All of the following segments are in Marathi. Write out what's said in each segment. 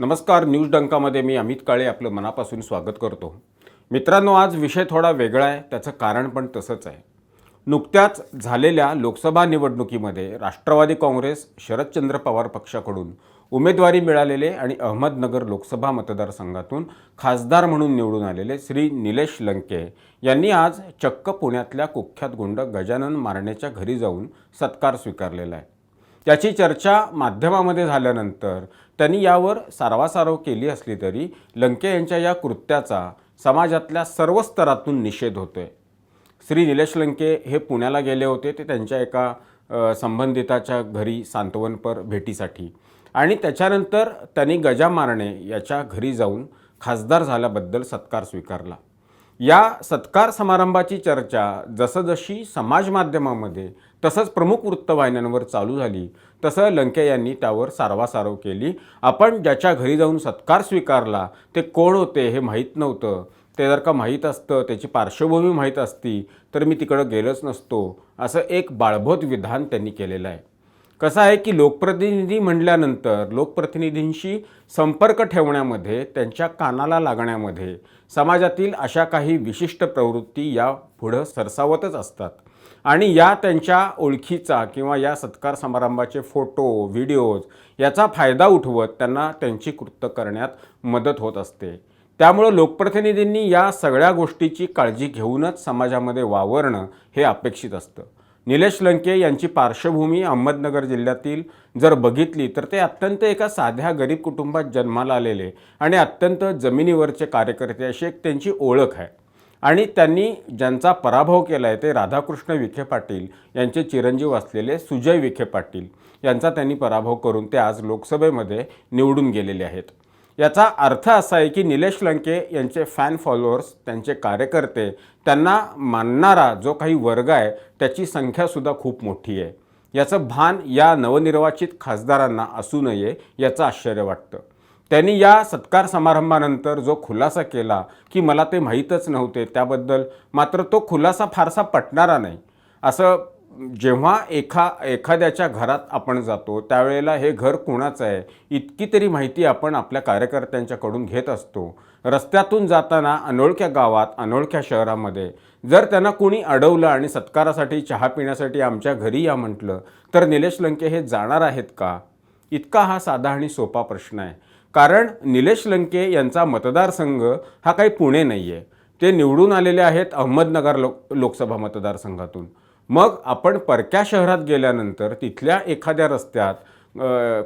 नमस्कार न्यूज डंकामध्ये मी अमित काळे आपलं मनापासून स्वागत करतो. मित्रांनो आज विषय थोडा वेगळा आहे त्याचं कारण पण तसंच आहे. नुकत्याच झालेल्या लोकसभा निवडणुकीमध्ये राष्ट्रवादी काँग्रेस शरदचंद्र पवार पक्षाकडून उमेदवारी मिळालेले आणि अहमदनगर लोकसभा मतदारसंघातून खासदार म्हणून निवडून आलेले श्री निलेश लंके यांनी आज चक्क पुण्यातल्या कुख्यात गुंड गजानन मारण्याच्या घरी जाऊन सत्कार स्वीकारलेला आहे. त्याची चर्चा माध्यमामध्ये झाल्यानंतर त्यांनी यावर सारवासारव केली असली तरी लंके यांच्या या कृत्याचा समाजातल्या सर्व स्तरातून निषेध होतोय. श्री निलेश लंके हे पुण्याला गेले होते ते त्यांच्या एका संबंधिताच्या घरी सांत्वनपर भेटीसाठी. आणि त्याच्यानंतर त्यांनी गजा मारणे याच्या घरी जाऊन खासदार झाल्याबद्दल सत्कार स्वीकारला. या सत्कार समारंभाची चर्चा जसजशी समाज माध्यमामध्ये तसंच प्रमुख वृत्तवाहिन्यांवर चालू झाली तसं लंके यांनी त्यावर सारवासारव केली. आपण ज्याच्या घरी जाऊन सत्कार स्वीकारला ते कोण होते हे माहीत नव्हतं. ते जर का माहीत असतं त्याची पार्श्वभूमी माहीत असती तर मी तिकडं गेलोच नसतो असं एक बाळबोध विधान त्यांनी केलेलं आहे. कसं आहे की लोकप्रतिनिधी म्हटल्यानंतर लोकप्रतिनिधींशी संपर्क ठेवण्यामध्ये त्यांच्या कानाला लागण्यामध्ये समाजातील अशा काही विशिष्ट प्रवृत्ती या पुढं सरसावतच असतात. आणि या त्यांच्या ओळखीचा किंवा या सत्कार समारंभाचे फोटो व्हिडिओज याचा फायदा उठवत त्यांना त्यांची कृत्य करण्यात मदत होत असते. त्यामुळं लोकप्रतिनिधींनी या सगळ्या गोष्टीची काळजी घेऊनच समाजामध्ये वावरणं हे अपेक्षित असतं. निलेश लंके यांची पार्श्वभूमी अहमदनगर जिल्ह्यातील जर बघितली तर ते अत्यंत एका साध्या गरीब कुटुंबात जन्माला आलेले आणि अत्यंत जमिनीवरचे कार्यकर्ते अशी एक त्यांची ओळख आहे. आणि त्यांनी ज्यांचा पराभव केला आहे ते राधाकृष्ण विखे पाटील यांचे चिरंजीव असलेले सुजय विखे पाटील यांचा त्यांनी पराभव करून ते आज लोकसभेमध्ये निवडून गेलेले आहेत. याचा अर्थ असा आहे की निलेश लंके यांचे फॅन फॉलोअर्स त्यांचे कार्यकर्ते त्यांना मानणारा जो काही वर्ग आहे त्याची संख्यासुद्धा खूप मोठी आहे. याचं भान या नवनिर्वाचित खासदारांना असू नये याचं आश्चर्य वाटतं. त्यांनी या सत्कार समारंभानंतर जो खुलासा केला की मला ते माहीतच नव्हते त्याबद्दल मात्र तो खुलासा फारसा पटणारा नाही. असं जेव्हा एखा एखाद्याच्या घरात आपण जातो त्यावेळेला हे घर कोणाचं आहे? इतकी तरी माहिती आपण आपल्या कार्यकर्त्यांच्याकडून घेत असतो. रस्त्यातून जाताना अनोळख्या गावात अनोळख्या शहरामध्ये जर त्यांना कोणी अडवलं आणि सत्कारासाठी चहा पिण्यासाठी आमच्या घरी या म्हटलं तर निलेश लंके हे जाणार आहेत का? इतका हा साधा आणि सोपा प्रश्न आहे. कारण निलेश लंके यांचा मतदारसंघ हा काही पुणे नाही आहे ते निवडून आलेले आहेत अहमदनगर लोक लोकसभा मतदारसंघातून. मग आपण परक्या शहरात गेल्यानंतर तिथल्या एखाद्या रस्त्यात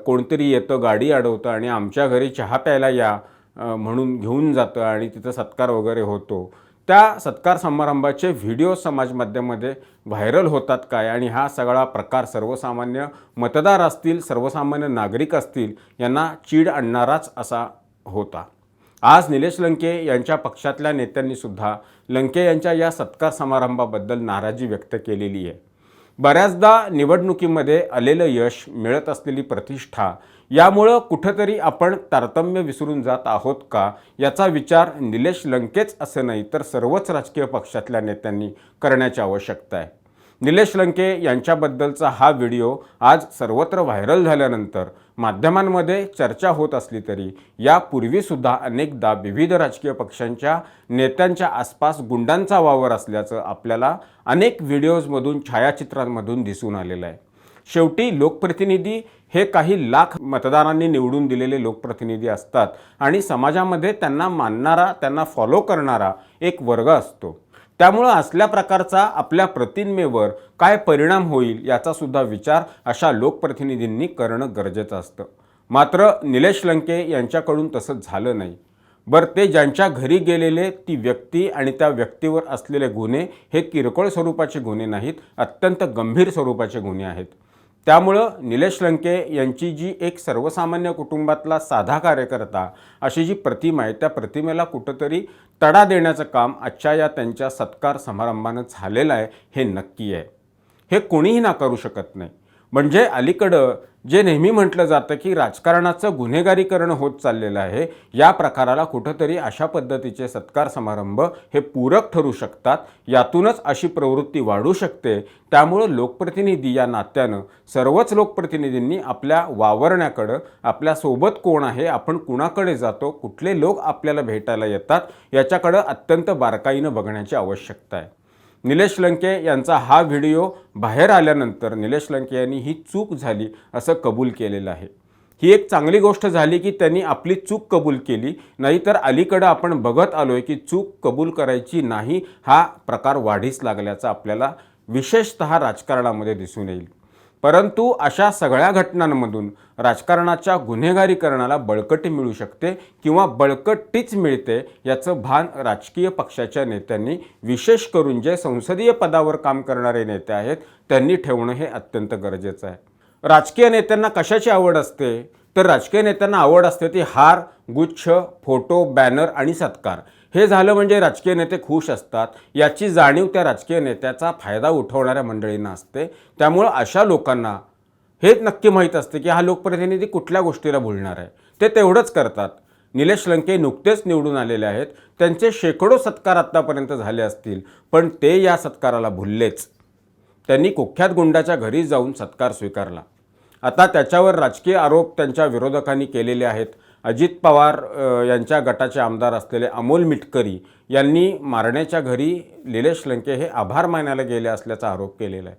कोणतरी येतं गाडी अडवतं आणि आमच्या घरी चहा प्यायला या म्हणून घेऊन जातं आणि तिथं सत्कार वगैरे होतो. त्या सत्कार समारंभाचे व्हिडिओ समाजमाध्यमामध्ये व्हायरल होतात काय? आणि हा सगळा प्रकार सर्वसामान्य मतदार असतील सर्वसामान्य नागरिक असतील यांना चीड आणणाराच असा होता. आज निलेश लंके यांच्या पक्षातल्या नेत्यांनी सुद्धा लंके यांच्या या सत्कार समारंभाबद्दल नाराजी व्यक्त केलेली आहे. बऱ्याचदा निवडणुकीमध्ये आलेलं यश मिळत असलेली प्रतिष्ठा यामुळं कुठंतरी आपण तारतम्य विसरून जात आहोत का याचा विचार निलेश लंकेच असं नाही तर सर्वच राजकीय पक्षातल्या नेत्यांनी करण्याची आवश्यकता आहे. निलेश लंके यांच्याबद्दलचा हा व्हिडिओ आज सर्वत्र व्हायरल झाल्यानंतर माध्यमांमध्ये चर्चा होत असली तरी यापूर्वीसुद्धा अनेकदा विविध राजकीय पक्षांच्या नेत्यांच्या आसपास गुंडांचा वावर असल्याचं आपल्याला अनेक व्हिडिओजमधून छायाचित्रांमधून दिसून आलेलं आहे. शेवटी लोकप्रतिनिधी हे काही लाख मतदारांनी निवडून दिलेले लोकप्रतिनिधी असतात आणि समाजामध्ये त्यांना मानणारा त्यांना फॉलो करणारा एक वर्ग असतो. त्यामुळं असल्या प्रकारचा आपल्या प्रतिमेवर काय परिणाम होईल याचासुद्धा विचार अशा लोकप्रतिनिधींनी करणं गरजेचं असतं. मात्र निलेश लंके यांच्याकडून तसं झालं नाही. बरं ते ज्यांच्या घरी गेलेले ती व्यक्ती आणि त्या व्यक्तीवर असलेले गुन्हे हे किरकोळ स्वरूपाचे गुन्हे नाहीत अत्यंत गंभीर स्वरूपाचे गुन्हे आहेत. त्यामुळं निलेश लंके यांची जी एक सर्वसामान्य कुटुंबातला साधा कार्यकर्ता अशी जी प्रतिमा आहे त्या प्रतिमेला कुठंतरी तडा देण्याचं काम आजच्या या त्यांच्या सत्कार समारंभानं झालेलं आहे हे नक्की आहे. हे कोणीही नाकारू शकत नाही. म्हणजे अलीकडं जे नेहमी म्हटलं जातं की राजकारणाचं गुन्हेगारीकरण होत चाललेलं आहे या प्रकाराला कुठंतरी अशा पद्धतीचे सत्कार समारंभ हे पूरक ठरू शकतात यातूनच अशी प्रवृत्ती वाढू शकते. त्यामुळं लोकप्रतिनिधी या नात्यानं सर्वच लोकप्रतिनिधींनी आपल्या वावरण्याकडं आपल्यासोबत कोण आहे आपण कुणाकडे जातो कुठले लोक आपल्याला भेटायला येतात याच्याकडं अत्यंत बारकाईनं बघण्याची आवश्यकता आहे. निलेश लंके यांचा हा व्हिडिओ बाहेर आल्यानंतर निलेश लंके यांनी ही चूक झाली असं कबूल केलेलं आहे. ही एक चांगली गोष्ट झाली की त्यांनी आपली चूक कबूल केली नाहीतर अलीकडं आपण बघत आलो आहे की चूक कबूल करायची नाही हा प्रकार वाढीस लागल्याचा आपल्याला विशेषत राजकारणामध्ये दिसून येईल. परंतु अशा सगळ्या घटनांमधून राजकारणाच्या गुन्हेगारीकरणाला बळकटी मिळू शकते किंवा बळकटीच मिळते याचं भान राजकीय पक्षाच्या नेत्यांनी विशेष करून जे संसदीय पदावर काम करणारे नेते आहेत त्यांनी ठेवणं हे अत्यंत गरजेचं आहे. राजकीय नेत्यांना कशाची आवड असते? तर राजकीय नेत्यांना आवड असते ती हार गुच्छ फोटो बॅनर आणि सत्कार. हे झालं म्हणजे राजकीय नेते खुश असतात. याची जाणीव त्या राजकीय नेत्याचा फायदा उठवणाऱ्या मंडळींना असते. त्यामुळं अशा लोकांना हेच नक्की माहीत असते की हा लोकप्रतिनिधी कुठल्या गोष्टीला भुलणार आहे. ते तेवढंच करतात. निलेश लंके नुकतेच निवडून आलेले आहेत. त्यांचे शेकडो सत्कार आत्तापर्यंत झाले असतील पण ते या सत्काराला भुललेच. त्यांनी कुख्यात गुंडाच्या घरी जाऊन सत्कार स्वीकारला. आता त्याच्यावर राजकीय आरोप त्यांच्या विरोधकांनी केलेले आहेत. अजित पवार यांच्या गटाचे आमदार असलेले अमोल मिटकरी यांनी मारण्याच्या घरी निलेश लंके हे आभार मानायला गेले असल्याचा आरोप केलेला आहे.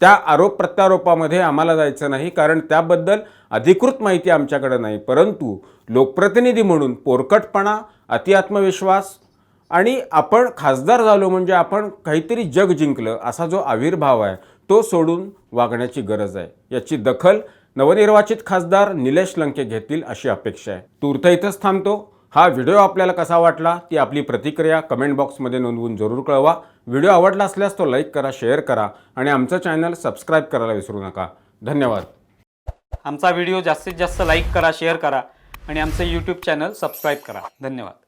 त्या आरोप प्रत्यारोपामध्ये आम्हाला जायचं नाही कारण त्याबद्दल अधिकृत माहिती आमच्याकडे नाही. परंतु लोकप्रतिनिधी म्हणून पोरकटपणा अतिआत्मविश्वास आणि आपण खासदार झालो म्हणजे आपण काहीतरी जग जिंकलं असा जो आविर्भाव आहे तो सोडून वागण्याची गरज आहे. याची दखल नवनिर्वाचित खासदार निलेश लंके घेतील अशी अपेक्षा आहे. तूर्त इथंच थांबतो. हा व्हिडिओ आपल्याला कसा वाटला ती आपली प्रतिक्रिया कमेंट बॉक्समध्ये नोंदवून जरूर कळवा. व्हिडिओ आवडला असल्यास तो लाईक करा शेअर करा आणि आमचं चॅनल सबस्क्राईब करायला विसरू नका. धन्यवाद. आमचा व्हिडिओ जास्तीत जास्त लाईक करा शेअर करा आणि आमचं यूट्यूब चॅनल सबस्क्राईब करा. धन्यवाद.